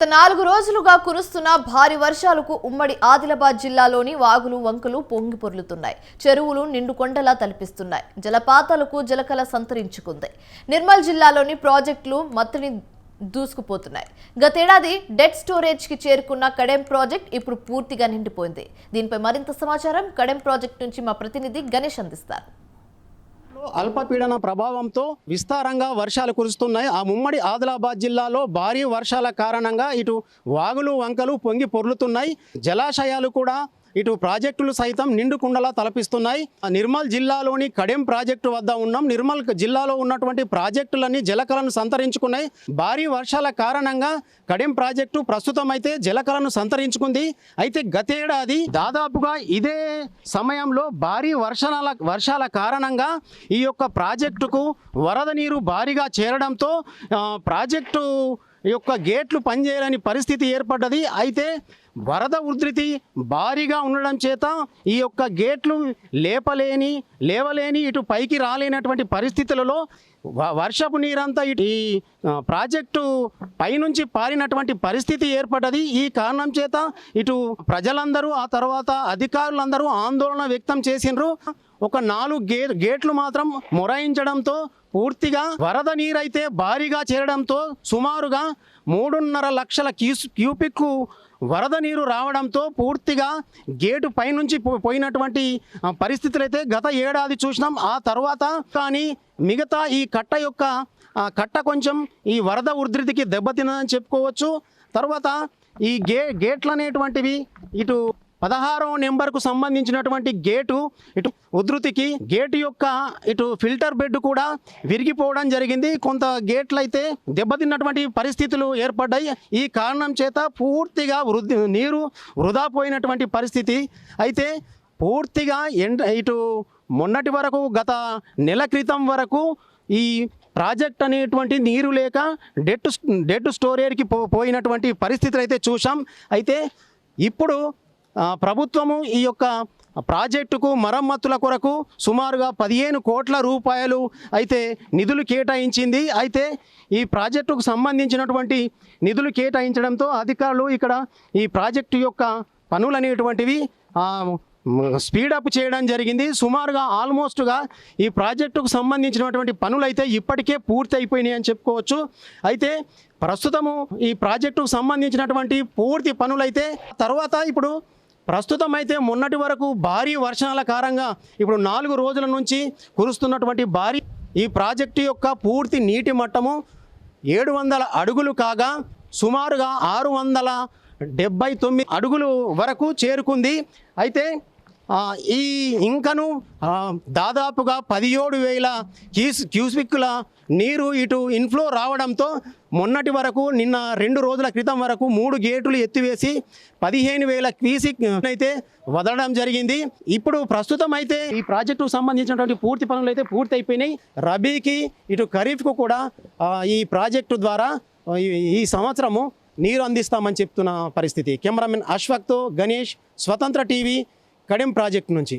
గత నాలుగు రోజులుగా కురుస్తున్న భారీ వర్షాలకు ఉమ్మడి ఆదిలాబాద్ జిల్లాలోని వాగులు వంకలు పొంగి పొర్లుతున్నాయి. చెరువులు నిండుకొండలా తలపిస్తున్నాయి. జలపాతాలకు జలకల సంతరించుకుంది. నిర్మల్ జిల్లాలోని ప్రాజెక్టులు మత్తిని దూసుకుపోతున్నాయి. గతేడాది డెడ్ స్టోరేజ్కి చేరుకున్న కడెం ప్రాజెక్ట్ ఇప్పుడు పూర్తిగా నిండిపోయింది. దీనిపై మరింత సమాచారం కడెం ప్రాజెక్ట్ నుంచి మా ప్రతినిధి గణేష్ అందిస్తారు. అల్పపీడన ప్రభావంతో విస్తారంగా వర్షాలు కురుస్తున్నాయి. ఆ ముమ్మడి ఆదిలాబాద్ జిల్లాలో భారీ వర్షాల కారణంగా ఇటు వాగులు వంకలు పొంగి పొర్లుతున్నాయి. జలాశయాలు కూడా ఇటు ప్రాజెక్టులు సైతం నిండు కుండలా తలపిస్తున్నాయి. ఆ నిర్మల్ జిల్లాలోని కడెం ప్రాజెక్టు వద్ద ఉన్నాం. నిర్మల్ జిల్లాలో ఉన్నటువంటి ప్రాజెక్టులన్నీ జలకలను సంతరించుకున్నాయి. భారీ వర్షాల కారణంగా కడెం ప్రాజెక్టు ప్రస్తుతం అయితే జలకలను సంతరించుకుంది. అయితే గతేడాది దాదాపుగా ఇదే సమయంలో భారీ వర్షాల వర్షాల కారణంగా ఈ యొక్క ప్రాజెక్టుకు వరద నీరు భారీగా చేరడంతో ప్రాజెక్టు యొక్క గేట్లు పనిచేయలేని పరిస్థితి ఏర్పడ్డది. అయితే వరద ఉధృతి భారీగా ఉండడం చేత ఈ యొక్క గేట్లు లేపలేని లేవలేని ఇటు పైకి రాలేనటువంటి పరిస్థితులలో వర్షపు నీరంతా ఇటు ఈ ప్రాజెక్టు పైనుంచి పారినటువంటి పరిస్థితి ఏర్పడ్డది. ఈ కారణం చేత ఇటు ప్రజలందరూ ఆ తర్వాత అధికారులందరూ ఆందోళన వ్యక్తం చేసిండ్రు. ఒక నాలుగు గే గేట్లు మాత్రం మొరాయించడంతో పూర్తిగా వరద నీరైతే భారీగా చేరడంతో సుమారుగా మూడున్నర లక్షల క్యూస్ క్యూపిక్ వరద నీరు రావడంతో పూర్తిగా గేటు పైనుంచి పో- పోయినటువంటి పరిస్థితులు అయితే గత ఏడాది చూసినాం. ఆ తర్వాత కానీ మిగతా ఈ కట్ట యొక్క కట్ట కొంచెం ఈ వరద ఉధృతికి దెబ్బతిన్నదని చెప్పుకోవచ్చు. తర్వాత ఈ గే గేట్లు అనేటువంటివి ఇటు పదహారో నెంబర్కు సంబంధించినటువంటి గేటు ఇటు ఉధృతికి గేటు యొక్క ఇటు ఫిల్టర్ బెడ్ కూడా విరిగిపోవడం జరిగింది. కొంత గేట్లు అయితే దెబ్బతిన్నటువంటి పరిస్థితులు ఏర్పడ్డాయి. ఈ కారణం చేత పూర్తిగా వృద్ధి నీరు వృధా పోయినటువంటి పరిస్థితి. అయితే పూర్తిగా ఎండ ఇటు మొన్నటి వరకు గత నెల క్రితం వరకు ఈ ప్రాజెక్ట్ అనేటువంటి నీరు లేక డెట్ డెట్ స్టోరేజ్కి పో పోయినటువంటి పరిస్థితులు అయితే చూసాం అయితే ఇప్పుడు ప్రభుత్వము ఈ యొక్క ప్రాజెక్టుకు మరమ్మతుల కొరకు సుమారుగా పదిహేను కోట్ల రూపాయలు అయితే నిధులు కేటాయించింది. అయితే ఈ ప్రాజెక్టుకు సంబంధించినటువంటి నిధులు కేటాయించడంతో అధికారులు ఇక్కడ ఈ ప్రాజెక్టు యొక్క పనులు అనేటువంటివి స్పీడప్ చేయడం జరిగింది. సుమారుగా ఆల్మోస్ట్గా ఈ ప్రాజెక్టుకు సంబంధించినటువంటి పనులు అయితే ఇప్పటికే పూర్తి అయిపోయినాయి అని చెప్పుకోవచ్చు. అయితే ప్రస్తుతము ఈ ప్రాజెక్టుకు సంబంధించినటువంటి పూర్తి పనులైతే తర్వాత ఇప్పుడు ప్రస్తుతం అయితే మొన్నటి వరకు భారీ వర్షాల కారణంగా ఇప్పుడు నాలుగు రోజుల నుంచి కురుస్తున్నటువంటి భారీ ఈ ప్రాజెక్టు యొక్క పూర్తి నీటి మట్టము ఏడు వందల అడుగులు కాగా సుమారుగా ఆరు వందల డెబ్బై తొమ్మిది అడుగులు వరకు చేరుకుంది. అయితే ఈ ఇంకను దాదాపుగా పదిహేడు వేల క్యూస్ క్యూసిక్ల నీరు ఇటు ఇన్ఫ్లో రావడంతో మొన్నటి వరకు నిన్న రెండు రోజుల క్రితం వరకు మూడు గేటులు ఎత్తివేసి పదిహేను వేల క్యూసిక్ అయితే వదలడం జరిగింది. ఇప్పుడు ప్రస్తుతం అయితే ఈ ప్రాజెక్టుకు సంబంధించినటువంటి పూర్తి పనులు అయితే పూర్తి అయిపోయినాయి రబీకి ఇటు ఖరీఫ్కు కూడా ఈ ప్రాజెక్టు ద్వారా ఈ- ఈ సంవత్సరము నీరు అందిస్తామని చెప్తున్న పరిస్థితి. కెమెరామెన్ అశ్వక్తో గణేష్ స్వతంత్ర టీవీ కడెం ప్రాజెక్ట్ నుంచి.